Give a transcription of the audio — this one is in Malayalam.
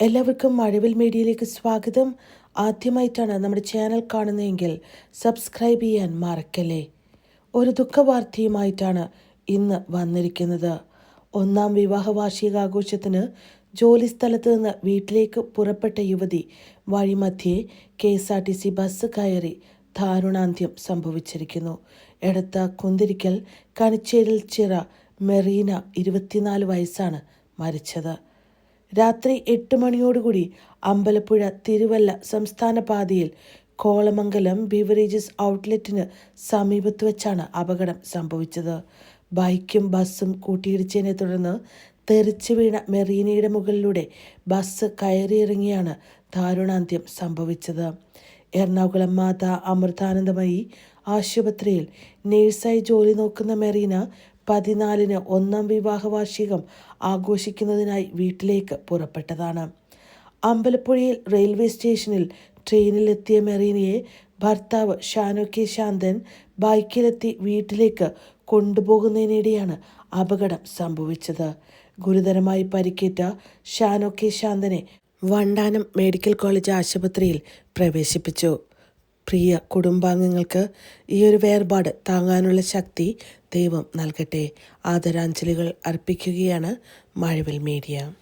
എല്ലാവർക്കും മഴവിൽ മീഡിയയിലേക്ക് സ്വാഗതം. ആദ്യമായിട്ടാണ് നമ്മുടെ ചാനൽ കാണുന്നതെങ്കിൽ സബ്സ്ക്രൈബ് ചെയ്യാൻ മറക്കല്ലേ. ഒരു ദുഃഖവാർത്തയുമായിട്ടാണ് ഇന്ന് വന്നിരിക്കുന്നത്. ഒന്നാം വിവാഹ വാർഷികാഘോഷത്തിന് ജോലിസ്ഥലത്ത് നിന്ന് വീട്ടിലേക്ക് പുറപ്പെട്ട യുവതി വഴിമധ്യേ K S R T C bus കയറി ദാരുണാന്ത്യം സംഭവിച്ചിരിക്കുന്നു. എടത്ത കുന്തിരിക്കൽ കണിച്ചേരിൽ ചിറ മെറീന ഇരുപത്തിനാല് വയസ്സാണ് മരിച്ചത്. രാത്രി എട്ട് മണിയോടുകൂടി അമ്പലപ്പുഴ തിരുവല്ല സംസ്ഥാന പാതയിൽ കോളമംഗലം ബിവറേജസ് ഔട്ട്ലെറ്റിന് സമീപത്ത് വെച്ചാണ് അപകടം സംഭവിച്ചത്. ബൈക്കും ബസ്സും കൂട്ടിയിടിച്ചതിനെ തുടർന്ന് തെറിച്ചു വീണ മെറീനയുടെ മുകളിലൂടെ ബസ് കയറിയിറങ്ങിയാണ് ദാരുണാന്ത്യം സംഭവിച്ചത്. എറണാകുളം മാതാ അമൃതാനന്ദമയി ആശുപത്രിയിൽ നേഴ്സായി ജോലി നോക്കുന്ന മെറീന പതിനാലിന് ഒന്നാം വിവാഹ വാർഷികം ആഘോഷിക്കുന്നതിനായി വീട്ടിലേക്ക് പുറപ്പെട്ടതാണ്. അമ്പലപ്പുഴയിൽ റെയിൽവേ സ്റ്റേഷനിൽ ട്രെയിനിലെത്തിയ മെറീനയെ ഭർത്താവ് ഷാനു കെ ശാന്തൻ ബൈക്കിലെത്തി വീട്ടിലേക്ക് കൊണ്ടുപോകുന്നതിനിടെയാണ് അപകടം സംഭവിച്ചത്. ഗുരുതരമായി പരിക്കേറ്റ ഷാനോ കെ ശാന്തനെ വണ്ടാനം മെഡിക്കൽ കോളേജ് ആശുപത്രിയിൽ പ്രവേശിപ്പിച്ചു. പ്രിയ കുടുംബാംഗങ്ങൾക്ക് ഈ ഒരു വേർപാട് താങ്ങാനുള്ള ശക്തി ദൈവം നൽകട്ടെ. ആദരാഞ്ജലികൾ അർപ്പിക്കുകയാണ് മഴവിൽ മീഡിയ.